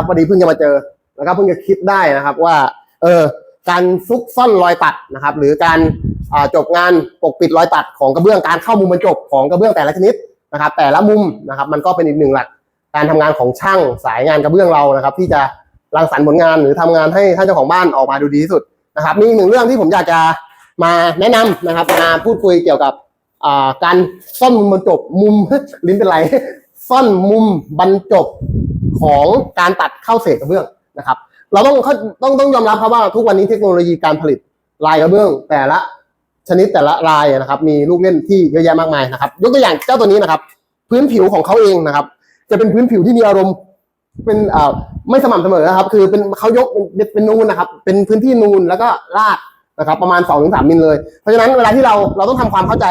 ครับพอดีเพิ่งจะมาเจอแล้วก็เพิ่งจะคิดได้นะครับว่า เออ การซุกซ่อนรอยตัดนะครับ หรือการจบงานปกปิดรอยตัดของกระเบื้องการเข้ามุมบรรจบของกระเบื้องแต่ละชนิดนะครับ แต่ละมุมนะครับ มันก็เป็นอีกหนึ่งหลัก การทำงานของช่างสายงานกระเบื้องเรานะครับ ที่จะรังสรรค์ผลงานหรือทำงานให้ท่านเจ้าของบ้านออกมาดูดีที่สุดนะครับมีหนึ่งเรื่องที่ผมอยากจะมาแนะนำนะครับมาพูดคุยเกี่ยวกับการซ่อนมุมบรรจบมุมลิ้นเป็นไรซ่อนมุมบรรจบ ของการตัดเข้าเศษกระเบื้องนะครับ เราต้องต้องต้องยอมรับครับว่าทุกวันนี้เทคโนโลยีการผลิตลายกระเบื้อง แต่ละชนิดแต่ละลายนะครับ มีลูกเล่นที่เยอะแยะมากมายนะครับ ยกตัวอย่างเจ้าตัวนี้นะครับ พื้นผิวของเขาเองนะครับ จะเป็นพื้นผิวที่มีอารมณ์เป็นอ่าไม่สม่ำเสมอนะครับ คือเป็นเขายกเป็นเป็นนูนนะครับ เป็นพื้นที่นูนแล้วก็ลาดนะครับ ประมาณ2อถึงสมิลเลย เพราะฉะนั้นเวลาที่เราเราต้องทำความเข้าใจ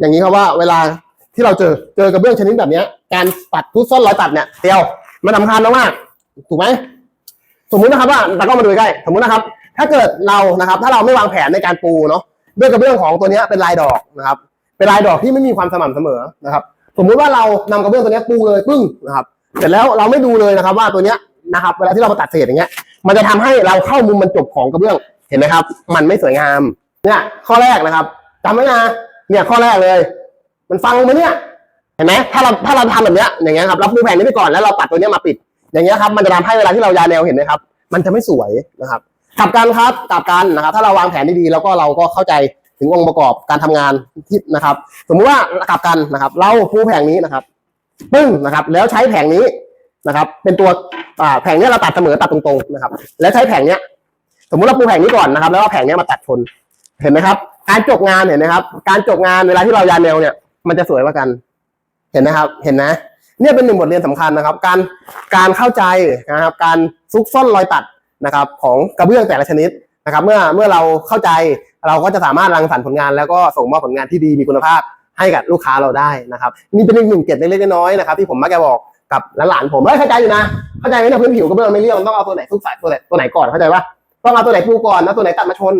อย่างนี้ครับว่า เวลาที่เราเจอเจอกระเบื้องชนิดแบบนี้การตัดทุกซ่อนรอยตัดเนี่ยเดียว มันสำคัญมากๆถูกไหมสมมุตินะครับว่าตากล้องมาดูใกล้สมมุตินะครับ ถ้าเกิดเรานะครับ ถ้าเราไม่วางแผนในการปูเนาะด้วยกระเบื้องของตัวนี้เป็นลายดอกนะครับ เป็นลายดอกที่ไม่มีความสม่ำเสมอนะครับ สมมุติว่าเรานำกระเบื้องตัวนี้ปูเลยปึ้งนะครับ เสร็จแล้วเราไม่ดูเลยนะครับ ว่าตัวเนี้ยนะครับเวลาที่เรามาตัดเศษอย่างเงี้ย มันจะทำให้เราเข้ามุมบรรจบของกระเบื้องเห็นไหมครับ มันไม่สวยงามเนี่ยข้อแรกนะครับจำไว้นะเนี่ยข้อแรกเลย มันฟังมาเนี่ย เห็นไหมถ้าเราถ้าเราทำแบบเนี้ยอย่างเงี้ยครับเราปูแผ่นนี้ไปก่อนแล้วเราตัดตัวเนี้ยมาปิด อย่างเงี้ยครับมันจะทำให้เวลาที่เรายาแนวเห็นไหมครับ มันจะไม่สวยนะครับกลับกันครับกลับกันนะครับ ถ้าเราวางแผนดีๆแล้วก็เราก็เข้าใจถึงองค์ประกอบการทำงานที่นะครับ สมมุติว่ากลับกันนะครับ เราปูแผงนี้นะครับปึ้งนะครับ แล้วใช้แผงนี้นะครับ เป็นตัวอ่าแผงเนี้ยเราตัดเสมอตัดตรงๆนะครับ แล้วใช้แผงเนี้ย สมมุติเราปูแผงนี้ก่อนนะครับ แล้วเอาแผงเนี้ยมาตัดชนเห็นไหมครับ การจบงานเห็นไหมครับ การจบงานเวลาที่เรายาแนวเนี่ย มันจะสวยกว่ากัน เห็นนะครับ เห็นนะ เนี่ยเป็นหนึ่งบทเรียนสำคัญนะครับ การการเข้าใจนะครับ การซุกซ่อนรอยตัดนะครับ ของกระเบื้องแต่ละชนิดนะครับ เมื่อเมื่อเราเข้าใจเราก็จะสามารถรังสรรค์ผลงาน แล้วก็ส่งมอบผลงานที่ดีมีคุณภาพให้กับลูกค้าเราได้นะครับนี่เป็นอีกหนึ่งเกร็ดเล็กๆน้อยๆนะครับที่ผมมักจะบอกกับหลานๆผมเอ้ยเข้าใจอยู่นะเข้าใจไหมเนี่ยพื้นผิวกระเบื้องไม่เรียบมันต้องเอาตัวไหนซุกใส่ตัวไหนตัวไหนก่อนเข้าใจปะต้องเอาตัวไหนปูก่อนแล้วตัวไหนตัดมาชน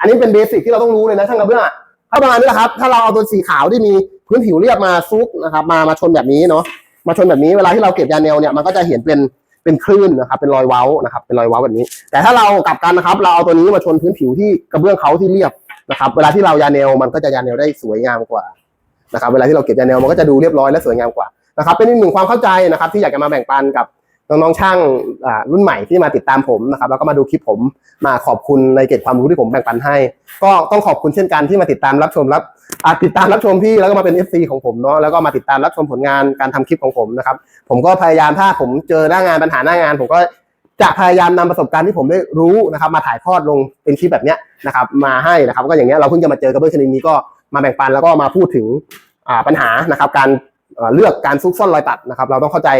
อันนี้เป็นเบสิกที่เราต้องรู้เลยนะช่างกระเบื้องถ้าประมาณนี้แหละครับถ้าเราเอาตัวสีขาวที่มี พื้นผิวเรียบมาซุกนะครับ มามาชนแบบนี้เนาะมาชนแบบนี้เวลาที่เราเก็บยาแนวเนี่ยมันก็จะเห็นเป็นเป็นคลื่นนะครับ เป็นรอยเว้านะครับ เป็นรอยเว้าแบบนี้ แต่ถ้าเรากลับกันนะครับ เราเอาตัวนี้มาชนพื้นผิวที่กระเบื้องเขาที่เรียบนะครับ เวลาที่เรายาแนวมันก็จะยาแนวได้สวยงามกว่านะครับ เวลาที่เราเก็บยาแนวมันก็จะดูเรียบร้อยและสวยงามกว่านะครับ เป็นอีกหนึ่งความเข้าใจนะครับ ที่อยากจะมาแบ่งปันกับ น้องๆช่างอ่ารุ่นใหม่ที่มาติดตามผมนะครับแล้วก็มาดูคลิปผมมาขอบคุณในเกร็ดความรู้ที่ผมแบ่งปันให้ ก็ต้องขอบคุณเช่นกันที่มาติดตามรับชมรับติดตามรับชมพี่แล้วก็มาเป็น FC ของผมเนาะแล้วก็มาติดตามรับชมผลงานการทำคลิปของผมนะครับผมก็พยายามถ้าผมเจอหน้างานปัญหาหน้างาน ผมก็จะพยายามนำประสบการณ์ที่ผมได้รู้นะครับ มาถ่ายทอดลงเป็นคลิปแบบเนี้ยนะครับมาให้นะครับ ก็อย่างเงี้ยเราเพิ่งจะมาเจอกระเบื้องชนิดนี้ก็มาแบ่งปันแล้วก็มาพูดถึงปัญหานะครับ การเลือกการซุกซ่อนรอยตัดนะครับ เราต้องเข้าใจ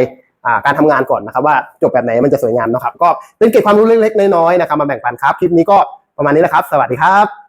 การทำงานก่อนนะครับ ว่าจบแบบไหนมันจะสวยงามนะครับ ก็เป็นเกร็ดความรู้เล็กๆน้อยๆนะครับมาแบ่งปันครับ คลิปนี้ก็ประมาณนี้แหละครับ สวัสดีครับ